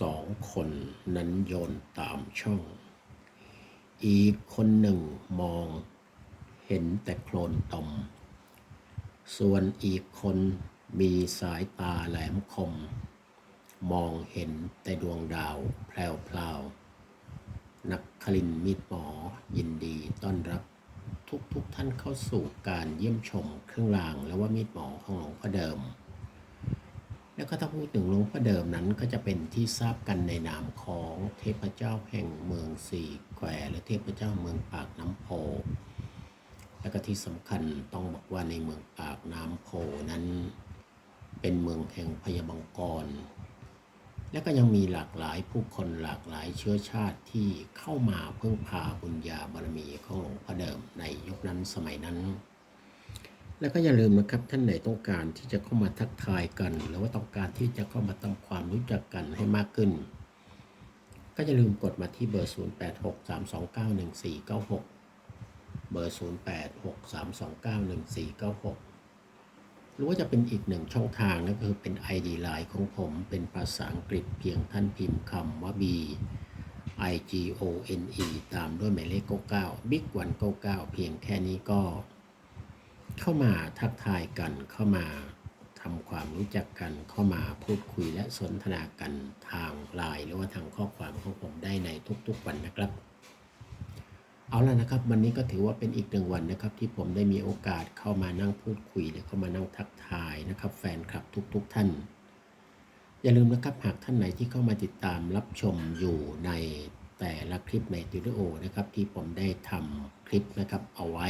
สองคนนั้นโยนตามช่อง อีกคนหนึ่งมอง เห็นแต่โคลนตม ส่วนอีกคนมีสายตาแหลมคม มองเห็นแต่ดวงดาวแพรวๆนักคลินมิตรหมอยินดีต้อนรับทุกๆทท่านเข้าสู่การเยี่ยมชมเครื่องรางและว่ามีดหมอของหลวงพ่อเดิม แล้วก็ถ้าพูดถึงหลวงพ่อเดิมนั้นก็จะเป็นที่ทราบกันในนามของเทพเจ้าแห่งเมืองสี่แควและเทพเจ้าเมืองปากน้ำโพ แล้วก็ที่สำคัญต้องบอกว่าในเมืองปากน้ำโพนั้น เป็นเมืองแห่งพญามังกร และก็ยังมีหลากหลายผู้คนหลากหลายเชื้อชาติที่เข้ามาเพึ่งพาบุญญาบารมีของหลวงพ่อเดิมในยุคนั้นสมัยนั้น แล้วก็อย่าลืมนะครับท่านไหนต้องการที่จะเข้ามาทักทายกัน หรือว่าต้องการที่จะเข้ามาทำความรู้จักกันให้มากขึ้น ก็อย่าลืมกดมาที่เบอร์ 0863291496 เบอร์ 0863291496 หรือว่าจะเป็นอีกหนึ่งช่องทางนั่นก็คือเป็น ID Line ของผมเป็นภาษาอังกฤษเพียงท่านพิมพ์คำว่า B I G O N E ตามด้วยหมายเลข 99 Big 199 เพียงแค่นี้ก็ เข้ามาทักทายกันเข้ามาทำความรู้จักกันเข้ามาพูดคุยและสนทนากันทางไลน์หรือว่าทางข้อความของผมได้ในทุกๆวันนะครับ เอาละนะครับ วันนี้ก็ถือว่าเป็นอีกหนึ่งวันนะครับ ที่ผมได้มีโอกาสเข้ามานั่งพูดคุยหรือเข้ามานั่งทักทายนะครับ แฟนคลับทุกๆทท่านอย่าลืมนะครับหากท่านไหนที่เข้ามาติดตามรับชมอยู่ในแต่ละคลิปในสตูดิโอนะครับ ที่ผมได้ทำคลิปนะครับเอาไว้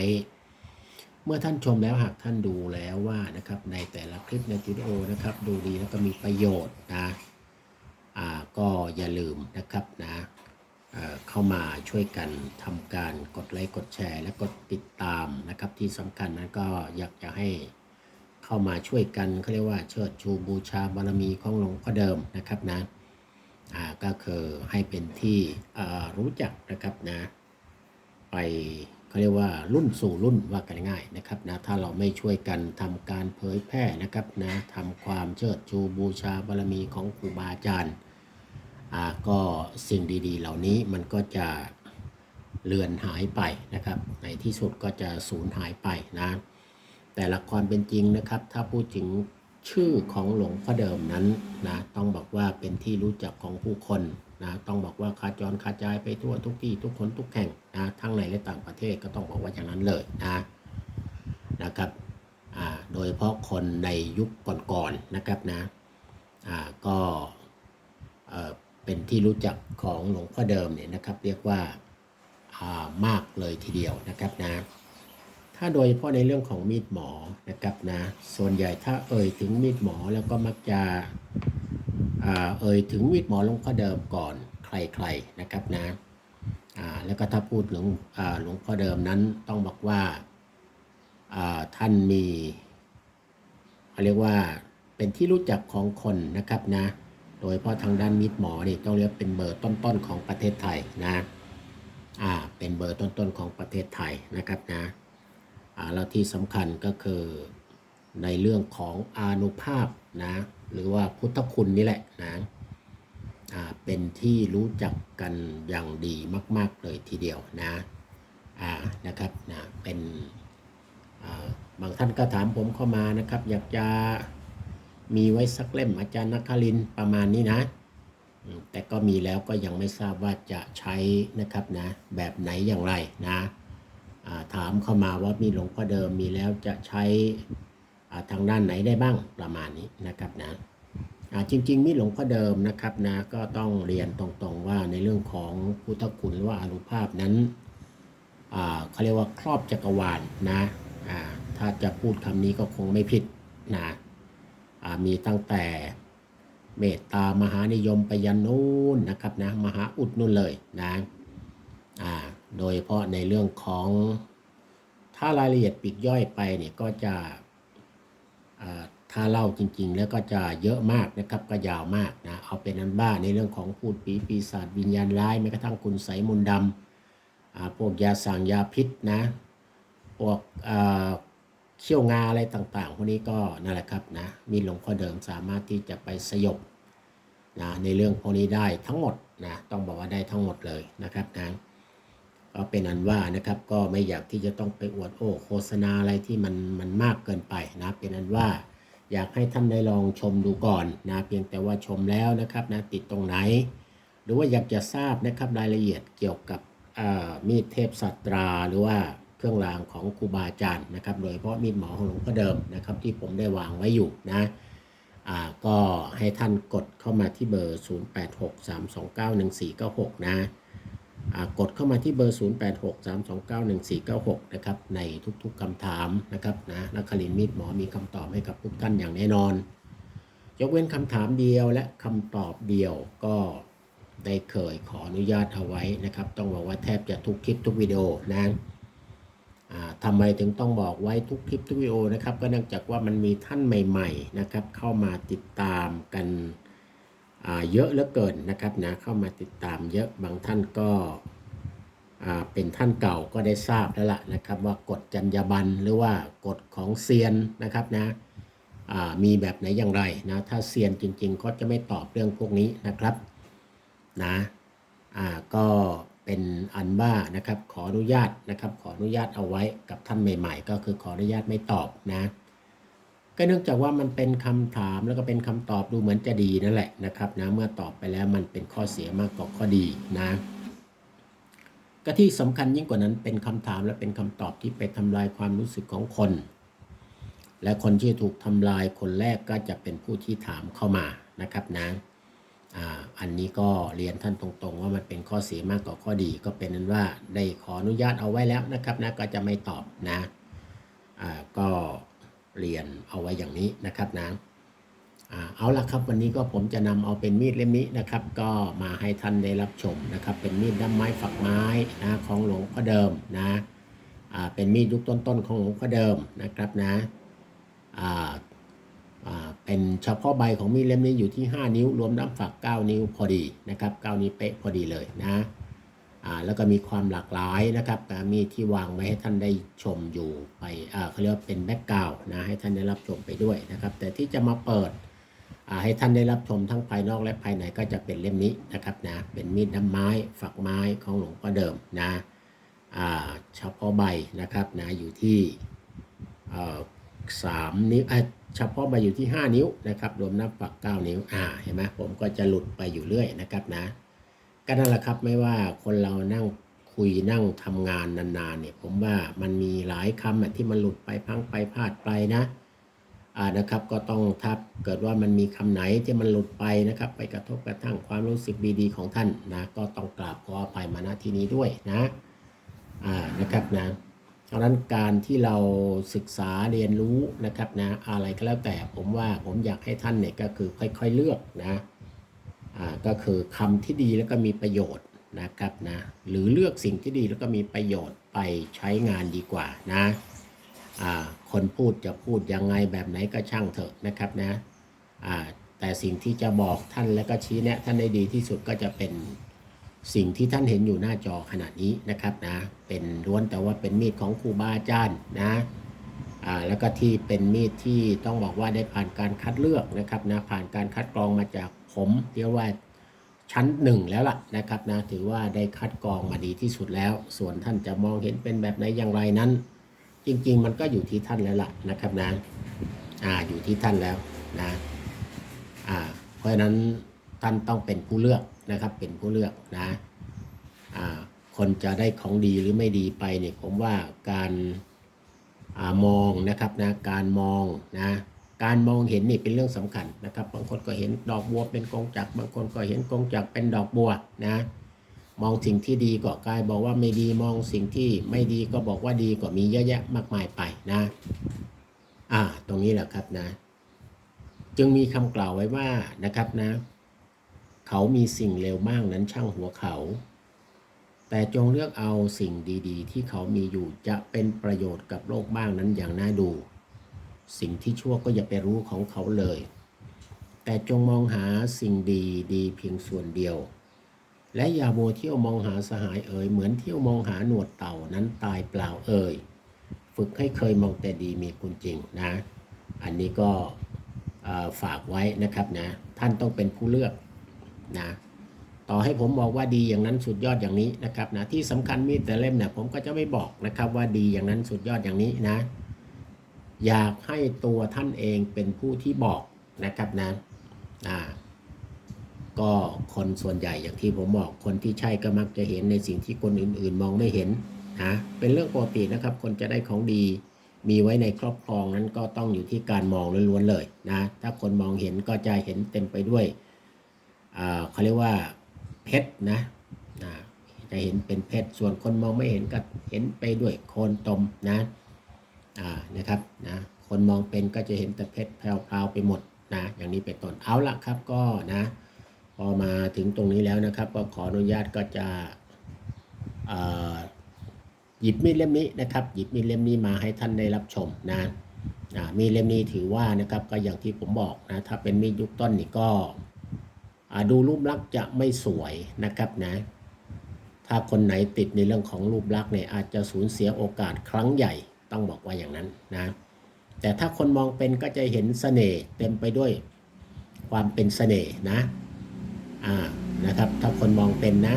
เมื่อท่านชมแล้วหากท่านดูแล้วว่านะครับในแต่ละคลิปในสตูดิโอนะครับดูดีแล้วก็มีประโยชน์นะอ่าก็อย่าลืมนะครับนะเข้ามาช่วยกันทำการกดไลค์กดแชร์ และกดติดตามนะครับที่สำคัญนั้นก็อยากจะให้เข้ามาช่วยกันเขาเรียกว่าเชิดชูบูชาบารมีของหลวงพ่อเดิมนะครับนะอ่าก็คือให้เป็นที่รู้จักนะครับนะไป เขาเรียกว่ารุ่นสู่รุ่นว่ากันง่ายนะครับนะถ้าเราไม่ช่วยกันทำการเผยแพร่นะครับนะทำความเชิดชูบูชาบารมีของครูบาอาจารย์อ่าก็สิ่งดีๆ เหล่านี้มันก็จะเลือนหายไปนะครับในที่สุดก็จะสูญหายไปนะแต่ละความเป็นจริงนะครับ ถ้าพูดถึง ชื่อของหลวงพ่อเดิมนั้นนะต้องบอกว่าเป็นที่รู้จักของผู้คนนะต้องบอกว่าขาจรขาจายไปทั่วทุกที่ทุกคนทุกแห่งนะทั้งในและต่างประเทศก็ต้องบอกว่าอย่างนั้นเลยนะนะครับอ่าโดยเฉพาะคนในยุคก่อนๆนะครับนะอ่าก็เออเป็นที่รู้จักของหลวงพ่อเดิมเนี่ยนะครับ เรียกว่าอ่ามากเลยทีเดียวนะครับนะ ถ้าโดยเฉพาะในเรื่องของมีดหมอนะครับนะส่วนใหญ่ถ้าเอ่ยถึงมีดหมอแล้วก็มักจะเอ่ยถึงมีดหมอหลวงพ่อเดิมก่อนใครๆนะครับนะแล้วก็ถ้าพูดถึงหลวงพ่อเดิมนั้นต้องบอกว่าท่านมีเขาเรียกว่าเป็นที่รู้จักของคนนะครับนะโดยเฉพาะทางด้านมีดหมอนี่ต้องเรียกเป็นเบอร์ต้นๆของประเทศไทยนะอ่าเป็นเบอร์ต้นๆของประเทศไทยนะครับนะ แล้วที่สำคัญก็คือในเรื่องของอานุภาพนะหรือว่าพุทธคุณนี่แหละนะเป็นที่รู้จักกันอย่างดีมาก ๆ เลยทีเดียวนะนะครับนะเป็นบางท่านก็ถามผมเข้ามานะครับ อยากจะมีไว้สักเล่มอาจารย์นักคลินประมาณนี้นะ แต่ก็มีแล้วก็ยังไม่ทราบว่าจะใช้นะครับนะแบบไหนอย่างไรนะ ถามเข้ามาว่ามีหลวงพ่อเดิมมีแล้วจะใช้ทางด้านไหนได้บ้างประมาณนี้นะครับนะจริง ๆ มีหลวงพ่อเดิมนะครับนะก็ต้องเรียนตรงๆว่าในเรื่องของพุทธคุณหรือว่าอานุภาพนั้นเขาเรียกว่าครอบจักรวาลนะถ้าจะพูดคำนี้ก็คงไม่ผิดนะมีตั้งแต่เมตตามหานิยมไปยันนู้นนะครับนะมหาอุดนู่นเลยนะอ่า โดยเฉพาะในเรื่องของถ้ารายละเอียดปีกย่อยไปเนี่ยก็จะถ้าเล่าจริง ๆ แล้วก็จะเยอะมากนะครับก็ยาวมากนะเอาเป็นอันบ้าในเรื่องของพูดปีปีศาจวิญญาณร้ายแม้กระทั่งคุณไสยมนต์ดำพวกยาสั่งยาพิษนะพวกเขี้ยวงาอะไรต่างๆ พวกนี้ก็นั่นแหละครับนะมีหลวงพ่อเดิมสามารถที่จะไปสยบนะในเรื่องพวกนี้ได้ทั้งหมดนะต้องบอกว่าได้ทั้งหมดเลยนะครับนะ ก็เป็นอันว่านะครับก็ไม่อยากที่จะต้องไปอวดโอ้โฆษณาอะไรที่มันมันมากเกินไปนะเป็นอันว่าอยากให้ท่านได้ลองชมดูก่อนนะเพียงแต่ว่าชมแล้วนะครับนะติดตรงไหน หรือว่าอยากจะทราบนะครับรายละเอียดเกี่ยวกับมีดเทพสัตราหรือว่าเครื่องรางของครูบาอาจารย์นะครับ โดยเฉพาะมีดหมอของหลวงพ่อเดิมนะครับที่ผมได้วางไว้อยู่นะก็ให้ท่านกดเข้ามาที่เบอร์ 0863291496 นะอ่า กดเข้ามาที่เบอร์ 0863291496 นะครับ ในทุกๆคำถามนะครับนะนักคลินมีดหมอมีคำตอบให้กับทุกท่านอย่างแน่นอน ยกเว้นคำถามเดียวและคำตอบเดียวก็ได้เคยขออนุญาตเอาไว้นะครับ ต้องบอกว่าแทบจะทุกคลิปทุกวิดีโอนะทำไมถึงต้องบอกไว้ทุกคลิปทุกวิดีโอนะครับ ก็เนื่องจากว่ามันมีท่านใหม่ ๆ นะครับ เข้ามาติดตามกัน เยอะเหลือเกินนะครับนะเข้ามาติดตามเยอะบางท่านก็เป็นท่านเก่าก็ได้ทราบแล้วล่ะนะครับว่ากฎจรรยาบรรณหรือว่ากฎของเซียนนะครับนะมีแบบไหนอย่างไรนะถ้าเซียนจริงๆเขาจะไม่ตอบเรื่องพวกนี้นะครับนะก็เป็นอันว่านะครับขออนุญาตนะครับขออนุญาตเอาไว้กับท่านใหม่ ๆ ก็คือขออนุญาตไม่ตอบนะ ก็เนื่องจากว่ามันเป็นคำถามแล้วก็เป็นคำตอบดูเหมือนจะดีนั่นแหละนะครับนะเมื่อตอบไปแล้วมันเป็นข้อเสียมากกว่าข้อดีนะก็ที่สำคัญยิ่งกว่านั้นเป็นคำถามและเป็นคำตอบที่ไปทำลายความรู้สึกของคน และคนที่ถูกทำลายคนแรกก็จะเป็นผู้ที่ถามเข้ามานะครับนะอันนี้ก็เรียนท่านตรงๆ ว่ามันเป็นข้อเสียมากกว่าข้อดี ก็เป็นนั้นว่าได้ขออนุญาตเอาไว้แล้วนะครับนะก็จะไม่ตอบนะก็ เรียนเอาไว้อย่างนี้นะครับนะอ่าเอาละครับวันนี้ก็ผมจะนำเอาเป็นมีดเล่มนี้นะครับ ก็มาให้ท่านได้รับชมนะครับ เป็นมีดด้ามไม้ฝักไม้นะของหลวงพ่อเดิมนะเป็นมีดยุคต้นๆของหลวงพ่อเดิมนะครับนะอ่าเป็นเฉพาะใบของมีดเล่มนี้อยู่ที่ 5 นิ้ว รวมน้ำฝัก 9 นิ้วพอดีนะครับ 9 นิ้วเป๊ะพอดีเลยนะ แล้วก็มีความหลากหลายนะครับมีที่วางไว้ให้ท่านได้ชมอยู่ไปเขาเรียกว่าเป็นแบ็กกราวนะให้ท่านได้รับชมไปด้วยนะครับ แต่ที่จะมาเปิดให้ท่านได้รับชมทั้งภายนอกและภายในก็จะเป็นเล่มนี้นะครับนะเป็นมีดด้ามไม้ฝักไม้ของหลวงพ่อเดิมนะเฉพาะใบนะครับนะอยู่ที่สามนิ้วเฉพาะมาอยู่ที่ 5 นิ้วนะครับรวมนับปัก 9 นิ้วอ่าเห็นไหมผมก็จะหลุดไปอยู่เรื่อยนะครับนะ ก็นั่นแหละครับไม่ว่าคนเรานั่งคุยนั่งทำงานนานๆเนี่ยผมว่ามันมีหลายคำอะที่มันหลุดไปพังไปพลาดไปนะอ่านะครับก็ต้องถ้าเกิดว่ามันมีคำไหนที่มันหลุดไปนะครับ ไปกระทบกระทั่งความรู้สึกดีๆของท่านนะก็ต้องกราบขออภัยมาณที่นี้ด้วยนะอ่านะครับนะดังนั้นการที่เราศึกษาเรียนรู้นะครับนะอะไรก็แล้วแต่ผมว่าผมอยากให้ท่านเนี่ยก็คือค่อยๆเลือกนะ ก็คือคำที่ดีแล้วก็มีประโยชน์นะครับนะหรือเลือกสิ่งที่ดีแล้วก็มีประโยชน์ไปใช้งานดีกว่านะคนพูดจะพูดยังไงแบบไหนก็ช่างเถอะนะครับนะแต่สิ่งที่จะบอกท่านและก็ชี้แนะท่านได้ดีที่สุดก็จะเป็นสิ่งที่ท่านเห็นอยู่หน้าจอขณะนี้นะครับนะเป็นล้วนแต่ว่าเป็นมีดของครูบาอาจารย์นะอ่าแล้วก็ที่เป็นมีดที่ต้องบอกว่าได้ผ่านการคัดเลือกนะครับนะผ่านการคัดกรองมาจาก ผมเรียกว่าชั้นหนึ่งแล้วล่ะนะครับนะถือว่าได้คัดกรองมาดีที่สุดแล้ว ส่วนท่านจะมองเห็นเป็นแบบไหนอย่างไรนั้น จริง ๆ มันก็อยู่ที่ท่านแล้วล่ะนะครับนะอ่าอยู่ที่ท่านแล้วนะอ่าเพราะฉะนั้นท่านต้องเป็นผู้เลือกนะครับเป็นผู้เลือกนะอ่าคนจะได้ของดีหรือไม่ดีไปเนี่ยผมว่าการอามองนะครับนะการมองนะ การมองเห็นนี่เป็นเรื่องสำคัญนะครับ บางคนก็เห็นดอกบัวเป็นกงจักรบางคนก็เห็นกงจักรเป็นดอกบัวนะ มองสิ่งที่ดีก็กลายบอกว่าไม่ดีมองสิ่งที่ไม่ดีก็บอกว่าดีก็มีเยอะแยะมากมายไปนะ อ่า ตรงนี้แหละครับนะ จึงมีคำกล่าวไว้ว่านะครับนะ เขามีสิ่งเลวมากนั้นช่างหัวเขา แต่จงเลือกเอาสิ่งดี ๆ ที่เขามีอยู่จะเป็นประโยชน์กับโลกบ้างนั้นอย่างน่าดู สิ่งที่ชั่วก็อย่าไปรู้ของเขาเลย แต่จงมองหาสิ่งดีดีเพียงส่วนเดียว และอย่าโมเที่ยวมองหาสหายเอ่ยเหมือนเที่ยวมองหาหนวดเต่านั้นตายเปล่าเอ่ยฝึกให้เคยมองแต่ดีมีคุณจริงนะ อันนี้ก็ฝากไว้นะครับนะ ท่านต้องเป็นผู้เลือกนะต่อให้ผมบอกว่าดีอย่างนั้นสุดยอดอย่างนี้นะครับนะที่สำคัญมีดแต่เล่มเนี่ยผมก็จะไม่บอกนะครับว่าดีอย่างนั้นสุดยอดอย่างนี้นะ อยากให้ตัวท่านเองเป็นผู้ที่บอกนะครับนะอ่าก็คนส่วนใหญ่อย่างที่ผมบอกคนที่ใช่ก็มักจะเห็นในสิ่งที่คนอื่นๆ มองไม่เห็นนะเป็นเรื่องปกตินะครับ คนจะได้ของดีมีไว้ในครอบครองนั้นก็ต้องอยู่ที่การมองล้วนๆเลยนะถ้าคนมองเห็นก็จะเห็นเต็มไปด้วยเขาเรียกว่าเพชรนะนะจะเห็นเป็นเพชรส่วนคนมองไม่เห็นก็เห็นไปด้วยโคนตมนะ นะครับนะคนมองเป็นก็จะเห็นแต่เพชรแพรวๆไปหมดนะอย่างนี้เป็นต้นเอาละครับก็นะพอมาถึงตรงนี้แล้วนะครับ ก็ขออนุญาตก็จะหยิบมีดเล่มนี้นะครับ หยิบมีดเล่มนี้มาให้ท่านได้รับชมนะอ่ามีดเล่มนี้ถือว่านะครับก็อย่างที่ผมบอกนะถ้าเป็นมีดยุคต้นนี่ก็ดูรูปลักษณ์จะไม่สวยนะครับนะถ้าคนไหนติดในเรื่องของรูปลักษณ์เนี่ยอาจจะสูญเสียโอกาสครั้งใหญ่ ต้องบอกว่าอย่างนั้นนะ แต่ถ้าคนมองเป็นก็จะเห็นเสน่ห์เต็มไปด้วยความเป็นเสน่ห์นะอ่านะครับ ถ้าคนมองเป็นนะ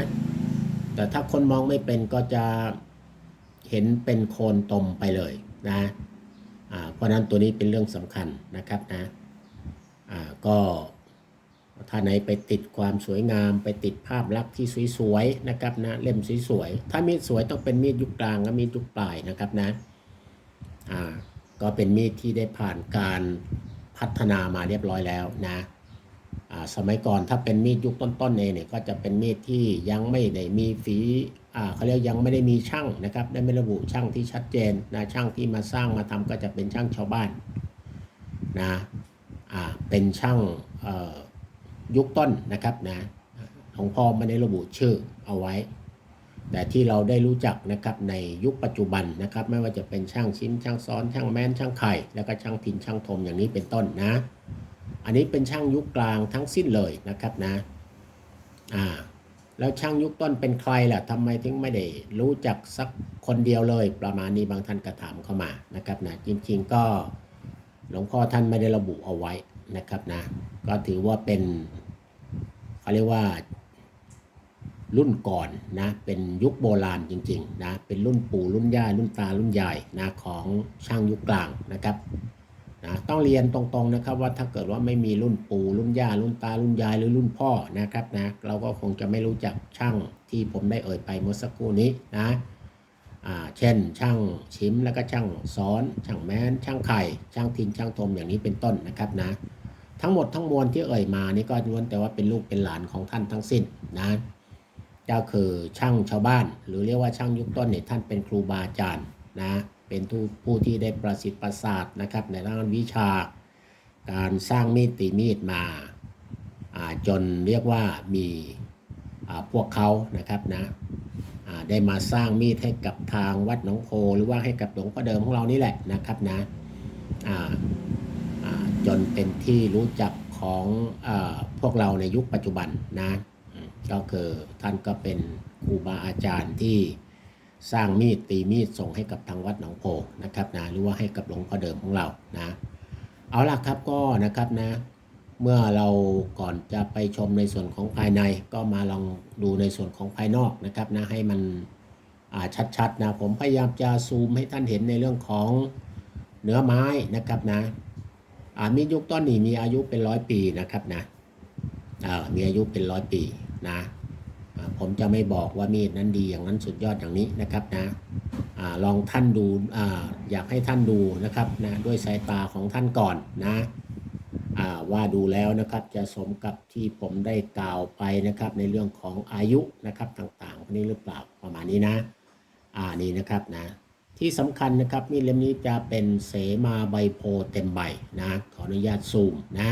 แต่ถ้าคนมองไม่เป็นก็จะเห็นเป็นโคนตมไปเลยนะอ่าเพราะนั้นตัวนี้เป็นเรื่องสำคัญนะครับนะอ่าก็ถ้าไหนไปติดความสวยงาม ไปติดภาพลักษณ์ที่สวยๆนะครับนะเล่มสวยๆถ้ามีดสวยต้องเป็นมีดยุคกลางกับมีดยุคปลายนะครับนะ อ่าก็เป็นมีดที่ได้ผ่านการพัฒนามาเรียบร้อยแล้วนะอ่าสมัยก่อนถ้าเป็นมีดยุคต้นๆเองเนี่ยก็จะเป็นมีดที่ยังไม่ได้มีฝีอ่าเขาเรียกยังไม่ได้มีช่างนะครับ ได้ไม่ระบุช่างที่ชัดเจนนะช่างที่มาสร้างมาทำก็จะเป็นช่างชาวบ้านนะอ่าเป็นช่างยุคต้นนะครับนะหลวงพ่อไม่ได้ระบุชื่อเอาไว้ แต่ที่เราได้รู้จักนะครับในยุคปัจจุบันนะครับไม่ว่าจะเป็นช่างชิ้นช่างซ้อน ช่างแม้นช่างไข่ แล้วก็ช่างพินช่างทมอย่างนี้เป็นต้นนะ อันนี้เป็นช่างยุคกลางทั้งสิ้นเลยนะครับนะอ่าแล้วช่างยุคต้นเป็นใครล่ะทำไมถึงไม่ได้รู้จักสักคนเดียวเลย ประมาณนี้บางท่านก็ถามเข้ามานะครับนะจริงๆก็หลวงพ่อท่านไม่ได้ระบุเอาไว้นะครับนะก็ถือว่าเป็นเขาเรียกว่า รุ่นก่อนนะ เป็นยุคโบราณจริงๆนะ เป็นรุ่นปู่รุ่นย่ารุ่นตารุ่นยายนะของช่างยุคกลางนะครับนะต้องเรียนตรงๆนะครับว่าถ้าเกิดว่าไม่มีรุ่นปู่รุ่นย่ารุ่นตารุ่นยายหรือรุ่นพ่อนะครับนะเราก็คงจะไม่รู้จักช่างที่ผมได้เอ่ยไปเมื่อสักครู่นี้นะเช่น ช่างชิมแล้วก็ช่างซ้อนช่างแม้น ช่างไข่ ช่างทินช่างทมอย่างนี้เป็นต้นนะครับนะ ทั้งหมดทั้งมวลที่เอ่ยมานี่ก็ล้วนแต่ว่าเป็นลูกเป็นหลานของท่านทั้งสิ้นนะ ก็คือช่างชาวบ้าน หรือเรียกว่าช่างยุคต้นเนี่ยท่านเป็นครูบาอาจารย์นะเป็นผู้ที่ได้ประสิทธิ์ประสาทนะครับในด้านวิชา การสร้างมีดตีมีดมาาจนเรียกว่ามีพวกเขานะครับนะได้มาสร้างมีดให้กับทางวัดหนองโพหรือว่าให้กับหลวงพ่อเดิมของเรานี่แหละนะครับนะจนเป็นที่รู้จักของอพวกเราในยุคปัจจุบันนะ ก็คือท่านก็เป็นครูบาอาจารย์ที่สร้างมีดตีมีดส่งให้กับทางวัดหนองโพนะครับนะหรือว่าให้กับหลวงพ่อเดิมของเรานะเอาล่ะครับก็นะครับนะเมื่อเราก่อนจะไปชมในส่วนของภายในก็มาลองดูในส่วนของภายนอกนะครับนะให้มันชัดๆนะผมพยายามจะซูมให้ท่านเห็นในเรื่องของเนื้อไม้นะครับนะมียุคต้นนี้มีอายุเป็นร้อยปีนะครับนะมีอายุเป็นร้อยปี นะผมจะไม่บอกว่ามีดนั้นดีอย่างนั้นสุดยอดอย่างนี้นะครับนะอลองท่านดูออยากให้ท่านดูนะครับนะด้วยสายตาของท่านก่อนนะว่าดูแล้วนะครับจะสมกับที่ผมได้กล่าวไปนะครับในเรื่องของอายุนะครับต่างๆพวกนี้หรือเปล่าประมาณนี้นะอ่านี่นะครับนะที่สำคัญนะครับมีดเล่มนี้จะเป็นเสมาใบโพเต็มใบนะขออนุญาตซูมนะ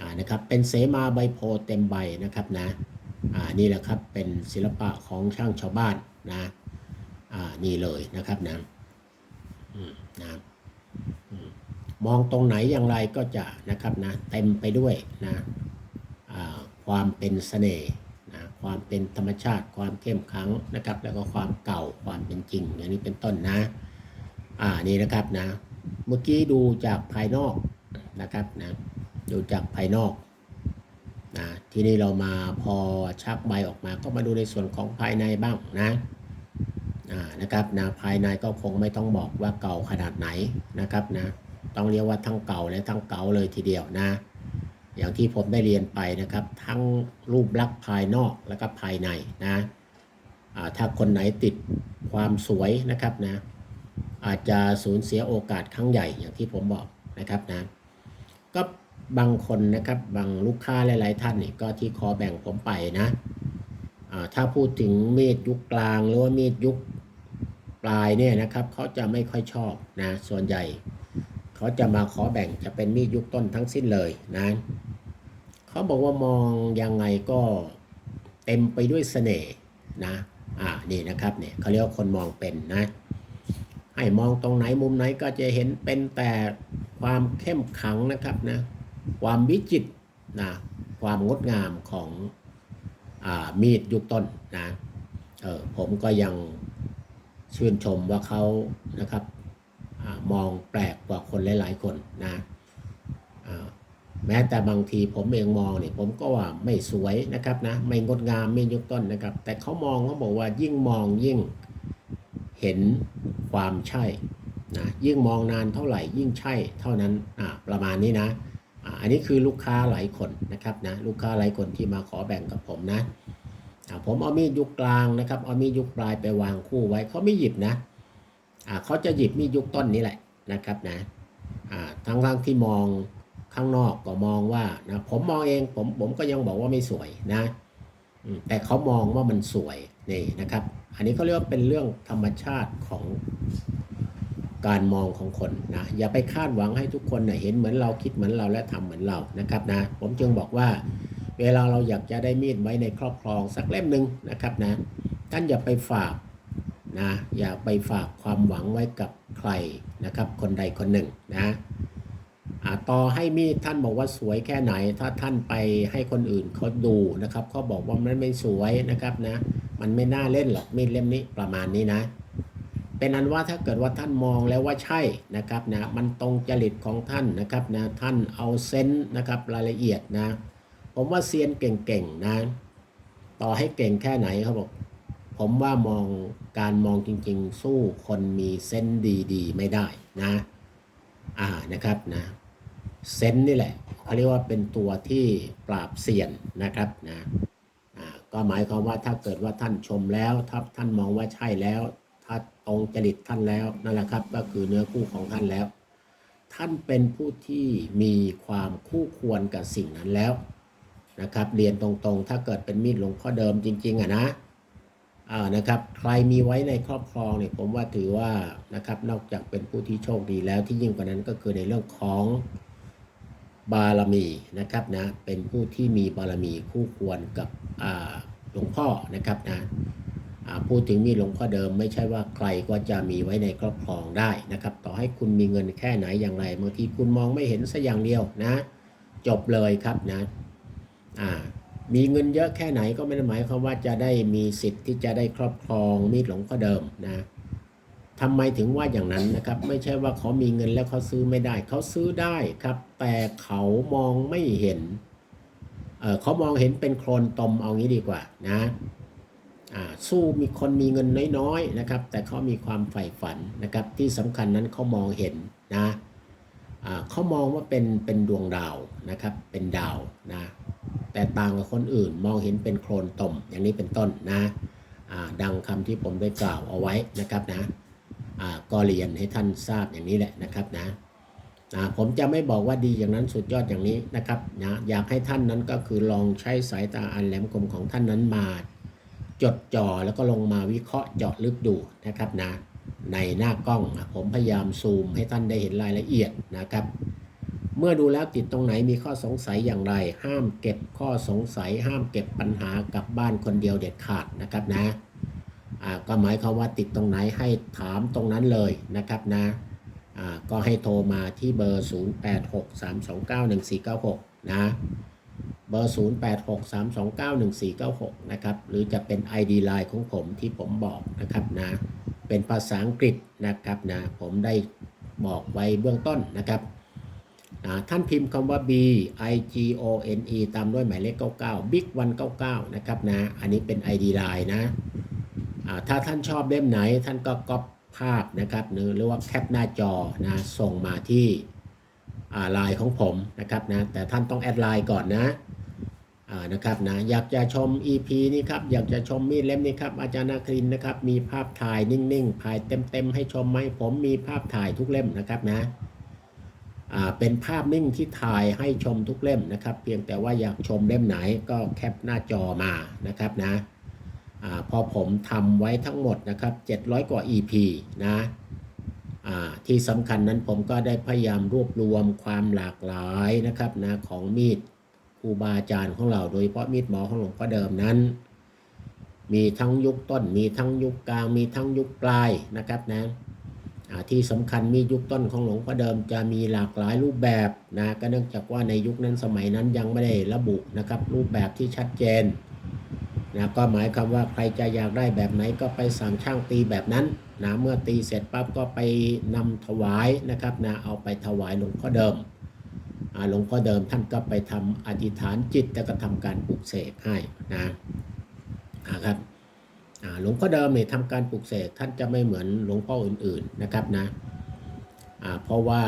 อ่านะครับเป็นเสมาใบโพเต็มใบนะครับนะอ่านี่แหละครับเป็นศิลปะของช่างชาวบ้านนะอ่านี่เลยนะครับนะอืมนะอืมองตรงไหนอย่างไรก็จะนะครับนะเต็มไปด้วยนะความเป็นเสน่ห์นะความเป็นธรรมชาติ ความเข้มขังนะครับ แล้วก็ความเก่าความเป็นจริง อย่างนี้เป็นต้นนะอ่านี่นะครับนะเมื่อกี้ดูจากภายนอกนะครับนะ ดูจากภายนอกนะทีนี้เรามาพอชักใบออกมาก็มาดูในส่วนของภายในบ้างนะนะครับนะภายในก็คงไม่ต้องบอกว่าเก่าขนาดไหนนะครับนะต้องเรียกว่าทั้งเก่าและทั้งเก่าเลยทีเดียวนะ อย่างที่ผมได้เรียนไปนะครับ ทั้งรูปลักษณ์ภายนอกและก็ภายในนะถ้าคนไหนติดความสวยนะครับนะอาจจะสูญเสียโอกาสครั้งใหญ่อย่างที่ผมบอกนะครับนะก็ บางคนนะครับบางลูกค้าหลาย ๆ ท่านนี่ก็ที่คอแบ่งผมไปนะถ้าพูดถึงมีดยุคกลางหรือว่ามีดยุคปลายเนี่ยนะครับเขาจะไม่ค่อยชอบนะส่วนใหญ่เขาจะมาขอแบ่งจะเป็นมีดยุคต้นทั้งสิ้นเลยนะเขาบอกว่ามองยังไงก็เต็มไปด้วยเสน่ห์นะอ่านี่นะครับเนี่ยเขาเรียกว่าคนมองเป็นนะให้มองตรงไหนมุมไหนก็จะเห็นเป็นแต่ความเข้มขังนะครับนะ ความวิจิตรนะความงดงามของอมีดยุคต้นนะเออผมก็ยังชื่นชมว่าเขานะครับอมองแปลกกว่าคนหลาย ๆ คนนะแม้แต่บางทีผมเองมองเนี่ยผมก็ว่าไม่สวยนะครับนะไม่งดงามไม่ยกต้นนะครับ แต่เขามองเขาบอกว่ายิ่งมองยิ่งเห็นความใช่นะยิ่งมองนานเท่าไหร่ยิ่งใช่เท่านั้นอ่าประมาณนี้นะ อันนี้คือลูกค้าหลายคนนะครับนะลูกค้าหลายคนที่มาขอแบ่งกับผมนะผมเอามีดยุคกลางนะครับเอามีดยุคปลายไปวางคู่ไว้เขาไม่หยิบนะเขาจะหยิบมีดยุคต้นนี่แหละนะครับนะอ่าทั้งทั้งที่มองข้างนอกก็มองว่านะผมมองเองผมผมก็ยังบอกว่าไม่สวยนะแต่เขามองว่ามันสวยนี่นะครับ อันนี้เขาเรียกว่าเป็นเรื่องธรรมชาติของ การมองของคนนะอย่าไปคาดหวังให้ทุกคนนะเห็นเหมือนเราคิดเหมือนเราและทำเหมือนเรานะครับนะผมจึงบอกว่า เวลาเราอยากจะได้มีดไว้ในครอบครองสักเล่มหนึ่งนะครับนะท่านอย่าไปฝากนะอย่าไปฝากความหวังไว้กับใครนะครับ คนใดคนหนึ่งนะต่อให้มีดท่านบอกว่าสวยแค่ไหน ถ้าท่านไปให้คนอื่นเขาดูนะครับเขาบอกว่ามันไม่สวยนะครับนะมันไม่น่าเล่นหรอกมีดเล่มนี้ประมาณนี้นะ เป็นอันว่าถ้าเกิดว่าท่านมองแล้วว่าใช่นะครับนะมันตรงจริตของท่านนะครับนะท่านเอาเซนส์นะครับรายละเอียดนะ ผมว่าเซียนเก่งๆนะ ต่อให้เก่งแค่ไหนเขาบอกผมว่ามองการมองจริงๆ สู้คนมีเส้นดีๆ ไม่ได้นะ อ่านะครับนะเซนส์นี่แหละเขาเรียกว่าเป็นตัวที่ปราบเซียนนะครับนะอ่าก็หมายความว่าถ้าเกิดว่าท่านชมแล้วถ้าท่านมองว่าใช่แล้ว ตรงจริตท่านแล้วนั่นแหละครับ ก็คือเนื้อคู่ของท่านแล้ว ท่านเป็นผู้ที่มีความคู่ควรกับสิ่งนั้นแล้วนะครับ เรียนตรงๆ ถ้าเกิดเป็นมีดหลวงพ่อเดิมจริง ๆอะนะอ่านะครับ ใครมีไว้ในครอบครองเนี่ยผมว่าถือว่านะครับนอกจากเป็นผู้ที่โชคดีแล้วที่ยิ่งกว่านั้นก็คือในเรื่องของบารมีนะครับนะเป็นผู้ที่มีบารมีคู่ควรกับหลวงพ่อนะครับนะ พูดถึงมีหลวงพ่อเดิมไม่ใช่ว่าใครก็จะมีไว้ในครอบครองได้นะครับ ต่อให้คุณมีเงินแค่ไหนอย่างไรบางทีคุณมองไม่เห็นสัอย่างเดียวนะ จบเลยครับนะอ่ามีเงินเยอะแค่ไหนก็ไม่ได้หมายความว่าจะได้มีสิทธิ์ที่จะได้ครอบครองมีดหลวงพ่อเดิมนะทำไมถึงว่าอย่างนั้นนะครับ ไม่ใช่ว่าเขามีเงินแล้วเขาซื้อไม่ได้ เขาซื้อได้ครับ แต่เขามองไม่เห็นเออเขามองเห็นเป็นโคลนตมเอางี้ดีกว่านะ สู้มีคนมีเงินน้อยๆนะครับ แต่เขามีความใฝ่ฝันนะครับ ที่สำคัญนั้นเขามองเห็นนะเขามองว่าเป็นเป็นดวงดาวนะครับ เป็นดาวนะ แต่ต่างกับคนอื่นมองเห็นเป็นโคลนตมอย่างนี้เป็นต้นนะดังคำที่ผมได้กล่าวเอาไว้นะครับนะก็เรียนให้ท่านทราบอย่างนี้แหละนะครับนะผมจะไม่บอกว่าดีอย่างนั้นสุดยอดอย่างนี้นะครับนะอยากให้ท่านนั้นก็คือลองใช้สายตาอันแหลมคมของท่านนั้นมา จดจ่อแล้วก็ลงมาวิเคราะห์เจาะลึกดูนะครับนะในหน้ากล้องผมพยายามซูมให้ท่านได้เห็นรายละเอียดนะครับ เมื่อดูแล้วติดตรงไหนมีข้อสงสัยอย่างไร ห้ามเก็บข้อสงสัย ห้ามเก็บปัญหากลับบ้านคนเดียวเด็ดขาดนะครับนะก็หมายความว่าติดตรงไหนให้ถามตรงนั้นเลยนะครับนะก็ให้โทรมาที่เบอร์ 0863291496 นะ เบอร์ 0863291496 นะครับ หรือจะเป็น ID Line ของผมที่ผมบอกนะครับนะ เป็นภาษาอังกฤษนะครับนะ ผมได้บอกไว้เบื้องต้นนะครับนะท่านพิมพ์คำว่า B I G O N E ตามด้วยหมายเลข 99 Big 199 นะครับนะ อันนี้เป็น ID Line นะถ้าท่านชอบเล่มไหนท่านก็ก๊อปภาพนะครับหรือหรือว่าแคปหน้าจอนะส่งมาที่ ไลน์ของผมนะครับนะแต่ท่านต้องแอดไลน์ก่อนนะนะครับนะอยากจะชม EP นี้ครับอยากจะชมมีดเล่มนี้ครับอาจารย์นาครินนะครับมีภาพถ่ายนิ่งๆถ่ายเต็มๆให้ชมไหมผมมีภาพถ่ายทุกเล่มนะครับนะเป็นภาพนิ่งที่ถ่ายให้ชมทุกเล่มนะครับ เพียงแต่ว่าอยากชมเล่มไหนก็แคปหน้าจอมานะครับนะอพอผมทำไว้ทั้งหมดนะครับ700 กว่า EP นะ ที่สำคัญนั้นผมก็ได้พยายามรวบรวมความหลากหลายนะครับนะของมีดครูบาอาจารย์ของเรา โดยเฉพาะมีดหมอของหลวงพ่อเดิมนั้น มีทั้งยุคต้น มีทั้งยุคกลาง มีทั้งยุคปลายนะครับนะที่สำคัญมียุคต้นของหลวงพ่อเดิมจะมีหลากหลายรูปแบบนะก็เนื่องจากว่าในยุคนั้นสมัยนั้นยังไม่ได้ระบุนะครับรูปแบบที่ชัดเจน นะก็หมายความว่าใครจะอยากได้แบบไหนก็ไปสั่งช่างตีแบบนั้นนะเมื่อตีเสร็จปั๊บก็ไปนำถวายนะครับนะเอาไปถวายหลวงพ่อเดิมหลวงพ่อเดิมท่านก็ไปทำอธิษฐานจิตแล้วก็ทำการปลุกเสกให้นะนะครับหลวงพ่อเดิมเนี่ยทำการปลุกเสกท่านจะไม่เหมือนหลวงพ่ออื่นๆนะครับนะเพราะว่า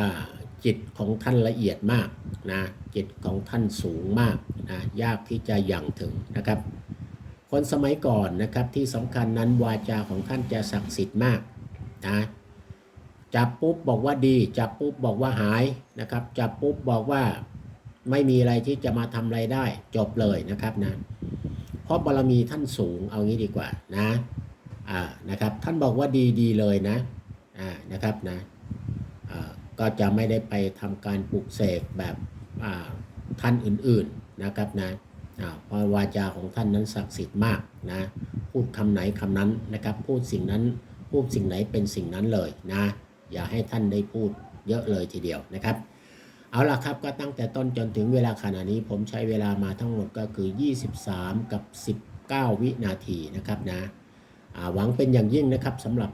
จิตของท่านละเอียดมากนะจิตของท่านสูงมากนะยากที่จะยั่งถึงนะครับ คนสมัยก่อนนะครับที่สำคัญนั้นวาจาของท่านจะศักดิ์สิทธิ์มากนะจับปุ๊บบอกว่าดี จับปุ๊บบอกว่าหายนะครับ จับปุ๊บบอกว่าไม่มีอะไรที่จะมาทำอะไรได้จบเลยนะครับนะเพราะบารมีท่านสูงเอางี้ดีกว่านะอ่านะครับท่านบอกว่าดีดีเลยนะอ่านะครับนะอ่าก็จะไม่ได้ไปทำการปลุกเสกแบบอ่าท่านอื่นๆนะครับนะ พราะวาจาของท่านนั้นศักดิ์สิทธิ์มากนะพูดคำไหนคำนั้นนะครับพูดสิ่งนั้นพูดสิ่งไหนเป็นสิ่งนั้นเลยนะอย่าให้ท่านได้พูดเยอะเลยทีเดียวนะครับ เอาล่ะครับก็ตั้งแต่ต้นจนถึงเวลาขณะนี้ผมใช้เวลามาทั้งหมดก็คือ 23 กับ 19 วินาทีนะครับนะอ่าหวังเป็นอย่างยิ่งนะครับสำหรับ